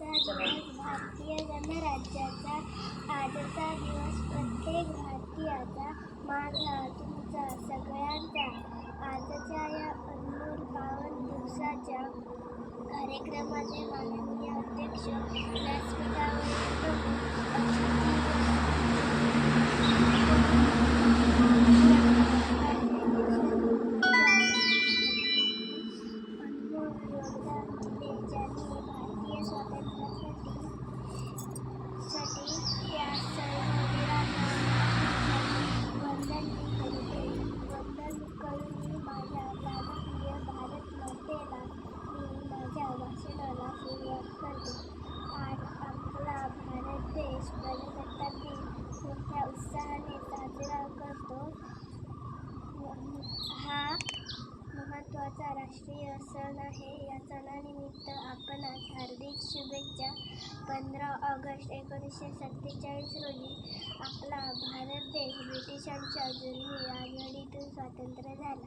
आजचा दिवस भारतीय गणराज्याचा आजचा दिवस प्रत्येक भारतीयाचा मान तुमचा सगळ्यांचा आजच्या या अनमोल पावन दिवसाच्या कार्यक्रमाचे माननीय अध्यक्ष महत्त्वाचा राष्ट्रीय सण आहे. या सणानिमित्त आपण आज हार्दिक शुभेच्छा. पंधरा ऑगस्ट एकोणीसशे सत्तेचाळीस रोजी आपला भारत देश ब्रिटिशांच्या जुलमी आघाडीतून स्वातंत्र्य झाला.